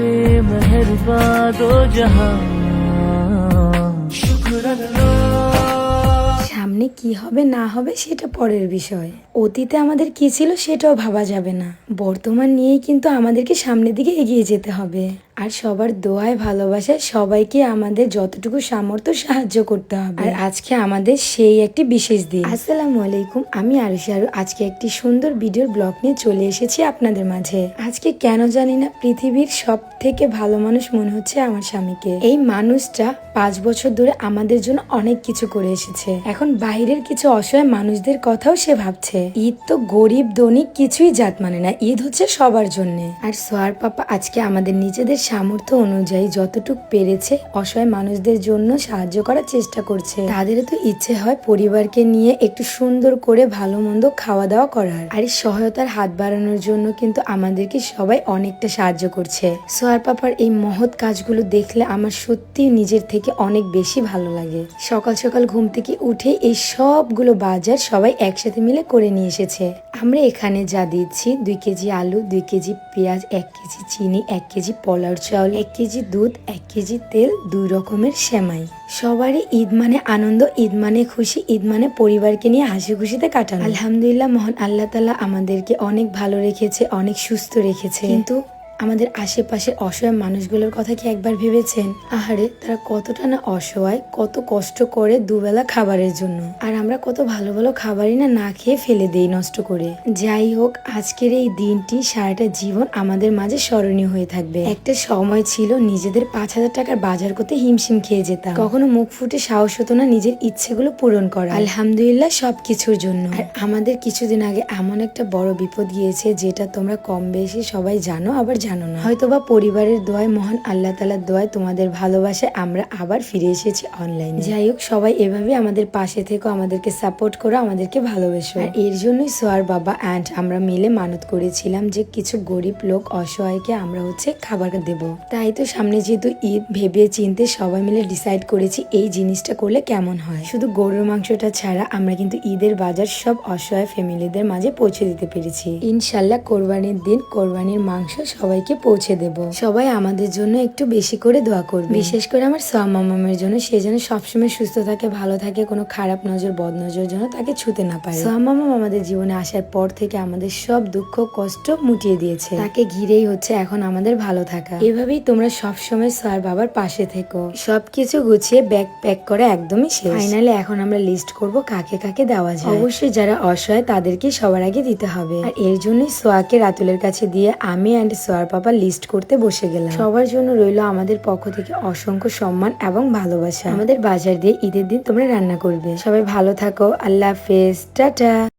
पे मेहरबा दो जहां शुक्र अल्लाह সামনে কি হবে না হবে সেটা পরের বিষয় অতীতে আমাদের কি ছিল সেটাও ভাবা যাবে না বর্তমান নিয়েই কিন্তু আমাদেরকে সামনের দিকে এগিয়ে যেতে হবে আর সবার দোয়ায় ভালোবাসায় সবাইকে আমাদের যতটুকু সামর্থ্য সাহায্য করতে হবে। আর আজকে আমাদের সেই একটি বিশেষ দিন। আসসালামু আলাইকুম আমি আরুষি আরু। আজকে একটি সুন্দর ভিডিওর ব্লগ নিয়ে চলে এসেছি আপনাদের মাঝে। আজকে কেন জানি না পৃথিবীর সব থেকে ভালো মানুষ মনে হচ্ছে আমার স্বামীকে। এই মানুষটা পাঁচ বছর ধরে আমাদের জন্য অনেক কিছু করে এসেছে। এখন বাইরের কিছু অসহায় মানুষদের কথাও সে ভাবছে। ঈদ তো গরিব ধনী কিছুই জাত মানে না ঈদ হচ্ছে সবার জন্য। আর সোয়ার পাপা আজকে আমাদের নিজেদের সামর্থ্য অনুযায়ী যতটুক পেরেছে অসহায় মানুষদের জন্য সাহায্য করার চেষ্টা করছে। তাদের তো ইচ্ছে হয় পরিবারকে নিয়ে একটু সুন্দর করে ভালো মন্দ খাওয়া দাওয়া করার। আর এই সহায়তার হাত বাড়ানোর জন্য কিন্তু আমাদেরকে সবাই অনেকটা সাহায্য করছে। সোয়ার পাপার এই মহৎ কাজগুলো দেখলে আমার সত্যি নিজের থেকে অনেক বেশি ভালো লাগে। সকাল সকাল ঘুম থেকে উঠে এই সবগুলো বাজার সবাই একসাথে মিলে করে নিয়ে এসেছে। আমরা এখানে যা দিচ্ছি, দুই কেজি আলু, দুই কেজি পেঁয়াজ, এক কেজি চিনি, এক কেজি পলার চাউল, এক কেজি দুধ, এক কেজি তেল, দুই রকমের সেমাই। সবারই ঈদ মানে আনন্দ, ঈদ মানে খুশি, ঈদ মানে পরিবারকে নিয়ে হাসি খুশিতে কাটানো। আলহামদুলিল্লাহ মহান আল্লাহ তালা আমাদেরকে অনেক ভালো রেখেছে, অনেক সুস্থ রেখেছে। কিন্তু আমাদের আশেপাশের অসহায় মানুষগুলোর কথা কি একবার ভেবেছেন? আহারে, তারা কতটা না অসহায়, কত কষ্ট করে দুবেলা খাবারের জন্য। আর আমরা কত ভালো ভালো খাবারই না না খেয়ে ফেলে দেই নষ্ট করে। যাই হোক, আজকের এই দিনটি সারাটা জীবন আমাদের মাঝে স্মরণীয় হয়ে থাকবে। একটা সময় ছিল নিজেদের পাঁচ হাজার টাকার বাজার করতে হিমশিম খেয়ে যেতাম। কখনো মুখ ফুটে সাহস হতো না নিজের ইচ্ছেগুলো পূরণ করা আলহামদুলিল্লাহ সবকিছুর জন্য। আর আমাদের কিছুদিন আগে এমন একটা বড় বিপদ গিয়েছে যেটা তোমরা কম বেশি সবাই জানো, আবার জানো না। হয়তোবা পরিবারের দোয়ায় মহান আল্লাহ তালার দোয়ায় তোমাদের ভালোবাসায় আমরা আবার ফিরে এসেছি অনলাইনে যাই হোক সবাই এভাবে আমাদের পাশে থেকে আমাদেরকে সাপোর্ট করো আমাদেরকে ভালোবেসো। আর এর জন্যই সোয়ার বাবা অ্যান্ড আমরা মিলে মানত করেছিলাম যে কিছু গরিব লোক অসহায়কে আমরা হচ্ছে খাবার দেব। তাই তো সামনে যেহেতু ঈদ ভেবে চিনতে সবাই মিলে ডিসাইড করেছি এই জিনিসটা করলে কেমন হয়। শুধু গরুর মাংসটা ছাড়া আমরা কিন্তু ঈদের বাজার সব অসহায় ফ্যামিলিদের মাঝে পৌঁছে দিতে পেরেছি। ইনশাল্লাহ কোরবানির দিন কোরবানির মাংস সবাইকে পৌঁছে দেব। সবাই আমাদের জন্য একটু বেশি করে দোয়া করবে। বিশেষ করে আমার মামামের জন্য, সে যেন সবসময় সুস্থ থাকে, ভালো থাকে, কোনো খারাপ নজর বদ নজর যেন তাকে ছুতে না পারে। মামাম আমাদের জীবনে আসার পর থেকে আমাদের সব দুঃখ, কষ্ট মুটিয়ে দিয়েছে। তাকে ঘিরেই হচ্ছে এখন আমাদের ভালো থাকা। এভাবেই তোমরা সবসময় স্যার বাবার পাশে থেকো। সবকিছু গুছিয়ে ব্যাগ প্যাক করা একদমই শেষ। ফাইনালে এখন আমরা লিস্ট করব কাকে কাকে দেওয়া যায়। অবশ্যই যারা অসহায় তাদেরকে সবার আগে দিতে হবে। আর এর জন্যই সোয়াকে রাতুলের কাছে দিয়ে আমি অ্যান্ড সোয়ার পাপা লিস্ট করতে বসে গেলাম। সবার জন্য রইল আমাদের পক্ষ থেকে অসংখ্য সম্মান এবং ভালোবাসা। আমাদের বাজার দিয়ে ঈদের দিন তোমরা রান্না করবে। সবাই ভালো থাকো। আল্লাহ হাফেজ। টাটা।